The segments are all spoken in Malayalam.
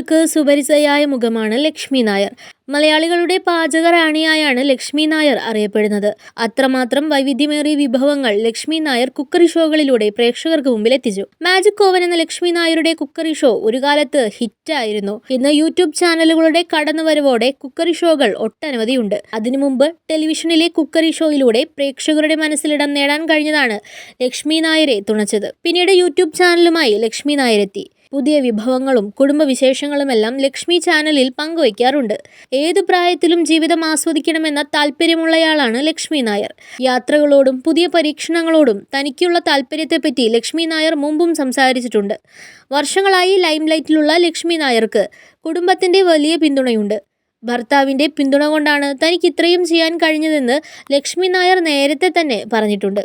മലയാളികൾക്ക് സുപരിചയായ മുഖമാണ് ലക്ഷ്മി നായർ. മലയാളികളുടെ പാചക റാണിയായാണ് ലക്ഷ്മി നായർ അറിയപ്പെടുന്നത്. അത്രമാത്രം വൈവിധ്യമേറിയ വിഭവങ്ങൾ ലക്ഷ്മി നായർ കുക്കറി ഷോകളിലൂടെ പ്രേക്ഷകർക്ക് മുമ്പിൽ എത്തിച്ചു. മാജിക് ഓവൻ എന്ന ലക്ഷ്മി നായരുടെ കുക്കറി ഷോ ഒരു കാലത്ത് ഹിറ്റായിരുന്നു. ഇന്ന് യൂട്യൂബ് ചാനലുകളുടെ കടന്നുവരവോടെ കുക്കറി ഷോകൾ ഒട്ടനവധിയുണ്ട്. അതിനു മുമ്പ് ടെലിവിഷനിലെ കുക്കറി ഷോയിലൂടെ പ്രേക്ഷകരുടെ മനസ്സിലിടം നേടാൻ കഴിഞ്ഞതാണ് ലക്ഷ്മി നായരെ തുണച്ചത്. പിന്നീട് യൂട്യൂബ് ചാനലുമായി ലക്ഷ്മി നായരെത്തി. പുതിയ വിഭവങ്ങളും കുടുംബവിശേഷങ്ങളുമെല്ലാം ലക്ഷ്മി ചാനലിൽ പങ്കുവയ്ക്കാറുണ്ട്. ഏതു പ്രായത്തിലും ജീവിതം ആസ്വദിക്കണമെന്ന താല്പര്യമുള്ളയാളാണ് ലക്ഷ്മി നായർ. യാത്രകളോടും പുതിയ പരീക്ഷണങ്ങളോടും തനിക്കുള്ള താല്പര്യത്തെപ്പറ്റി ലക്ഷ്മി നായർ മുമ്പും സംസാരിച്ചിട്ടുണ്ട്. വർഷങ്ങളായി ലൈംലൈറ്റിലുള്ള ലക്ഷ്മി നായർക്ക് കുടുംബത്തിന്റെ വലിയ പിന്തുണയുണ്ട്. ഭർത്താവിന്റെ പിന്തുണ കൊണ്ടാണ് തനിക്ക് ഇത്രയും ചെയ്യാൻ കഴിഞ്ഞതെന്ന് ലക്ഷ്മി നായർ നേരത്തെ തന്നെ പറഞ്ഞിട്ടുണ്ട്.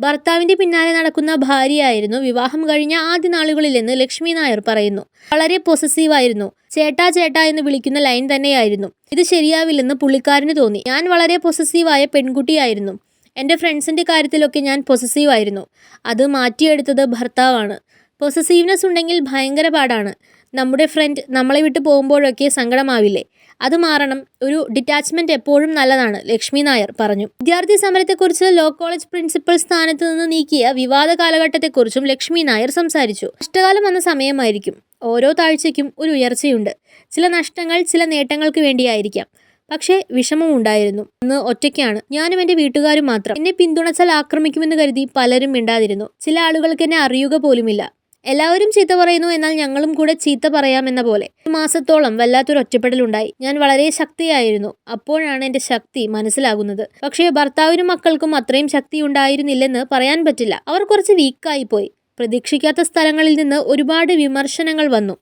ഭർത്താവിന്റെ പിന്നാലെ നടക്കുന്ന ഭാര്യയായിരുന്നു വിവാഹം കഴിഞ്ഞ ആദ്യ നാളുകളിലെന്ന് ലക്ഷ്മി നായർ പറയുന്നു. വളരെ പൊസസീവായിരുന്നു ചേട്ടാ ചേട്ടാ എന്ന് വിളിക്കുന്ന ലൈൻ തന്നെയായിരുന്നു. ഇത് ശരിയാവില്ലെന്ന് പുള്ളിക്കാരന് തോന്നി. ഞാൻ വളരെ പൊസസീവായ പെൺകുട്ടിയായിരുന്നു. എന്റെ ഫ്രണ്ട്സിന്റെ കാര്യത്തിലൊക്കെ ഞാൻ പൊസസീവായിരുന്നു അത് മാറ്റിയെടുത്തത് ഭർത്താവാണ്. പൊസസീവ്നെസ് ഉണ്ടെങ്കിൽ ഭയങ്കര പാടാണ്. നമ്മുടെ ഫ്രണ്ട് നമ്മളെ വിട്ട് പോകുമ്പോഴൊക്കെ സങ്കടമാവില്ലേ? അത് മാറണം. ഒരു ഡിറ്റാച്ച്മെന്റ് എപ്പോഴും നല്ലതാണ് ലക്ഷ്മി നായർ പറഞ്ഞു. വിദ്യാർത്ഥി സമരത്തെക്കുറിച്ച് ലോ കോളേജ് പ്രിൻസിപ്പൽ സ്ഥാനത്ത് നിന്ന് നീക്കിയ വിവാദ കാലഘട്ടത്തെക്കുറിച്ചും ലക്ഷ്മി നായർ സംസാരിച്ചു. നഷ്ടകാലം വന്ന സമയമായിരിക്കും. ഓരോ താഴ്ചയ്ക്കും ഒരു ഉയർച്ചയുണ്ട്. ചില നഷ്ടങ്ങൾ ചില നേട്ടങ്ങൾക്ക് വേണ്ടിയായിരിക്കാം. പക്ഷേ വിഷമം ഉണ്ടായിരുന്നു. ഇന്ന് ഒറ്റയ്ക്കാണ്. ഞാനും എന്റെ വീട്ടുകാരും മാത്രം. എന്നെ പിന്തുണച്ചാൽ ആക്രമിക്കുമെന്ന് കരുതി പലരും മിണ്ടാതിരുന്നു. ചില ആളുകൾക്ക് എന്നെ അറിയുക പോലുമില്ല. എല്ലാവരും ചീത്ത പറയുന്നു എന്നാൽ ഞങ്ങളും കൂടെ ചീത്ത പറയാമെന്ന പോലെ. ഒരു മാസത്തോളം വല്ലാത്തൊരു ഒറ്റപ്പെടലുണ്ടായി. ഞാൻ വളരെ ശക്തിയായിരുന്നു. അപ്പോഴാണ് എന്റെ ശക്തി മനസ്സിലാകുന്നത്. പക്ഷേ ഭർത്താവിനും മക്കൾക്കും അത്രയും ശക്തി ഉണ്ടായിരുന്നില്ലെന്ന് പറയാൻ പറ്റില്ല. അവർ കുറച്ച് വീക്കായി പോയി. പ്രതീക്ഷിക്കാത്ത സ്ഥലങ്ങളിൽ നിന്ന് ഒരുപാട് വിമർശനങ്ങൾ വന്നു.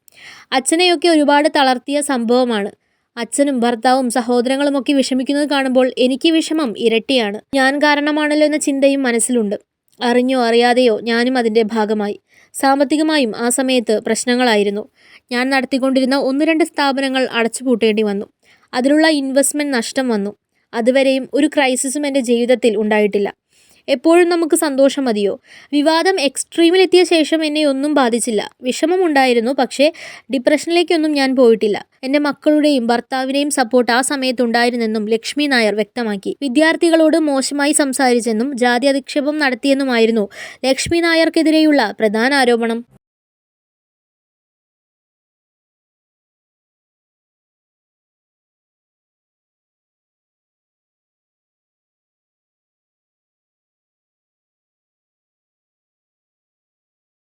അച്ഛനെയൊക്കെ ഒരുപാട് തളർത്തിയ സംഭവമാണ്. അച്ഛനും ഭർത്താവും സഹോദരങ്ങളുമൊക്കെ വിഷമിക്കുന്നത് കാണുമ്പോൾ എനിക്ക് വിഷമം ഇരട്ടിയാണ്. ഞാൻ കാരണമാണല്ലോ എന്ന ചിന്തയും മനസ്സിലുണ്ട്. അറിഞ്ഞോ അറിയാതെയോ ഞാനും അതിന്റെ ഭാഗമായി. സാമ്പത്തികമായും ആ സമയത്ത് പ്രശ്നങ്ങളായിരുന്നു. ഞാൻ നടത്തിക്കൊണ്ടിരുന്ന ഒന്ന് രണ്ട് സ്ഥാപനങ്ങൾ അടച്ചുപൂട്ടേണ്ടി വന്നു. അതിലുള്ള ഇൻവെസ്റ്റ്മെന്റ് നഷ്ടം വന്നു. അതുവരെയും ഒരു ക്രൈസിസും എന്റെ ജീവിതത്തിൽ ഉണ്ടായിട്ടില്ല. എപ്പോഴും നമുക്ക് സന്തോഷം മതിയോ? വിവാദം എക്സ്ട്രീമിലെത്തിയ ശേഷം എന്നെ ഒന്നും ബാധിച്ചില്ല. വിഷമമുണ്ടായിരുന്നു പക്ഷേ ഡിപ്രഷനിലേക്കൊന്നും ഞാൻ പോയിട്ടില്ല. എന്റെ മക്കളുടെയും ഭർത്താവിനെയും സപ്പോർട്ട് ആ സമയത്തുണ്ടായിരുന്നെന്നും ലക്ഷ്മി നായർ വ്യക്തമാക്കി. വിദ്യാർത്ഥികളോട് മോശമായി സംസാരിച്ചെന്നും ജാതി അധിക്ഷേപം നടത്തിയെന്നുമായിരുന്നു ലക്ഷ്മി നായർക്കെതിരെയുള്ള പ്രധാന ആരോപണം.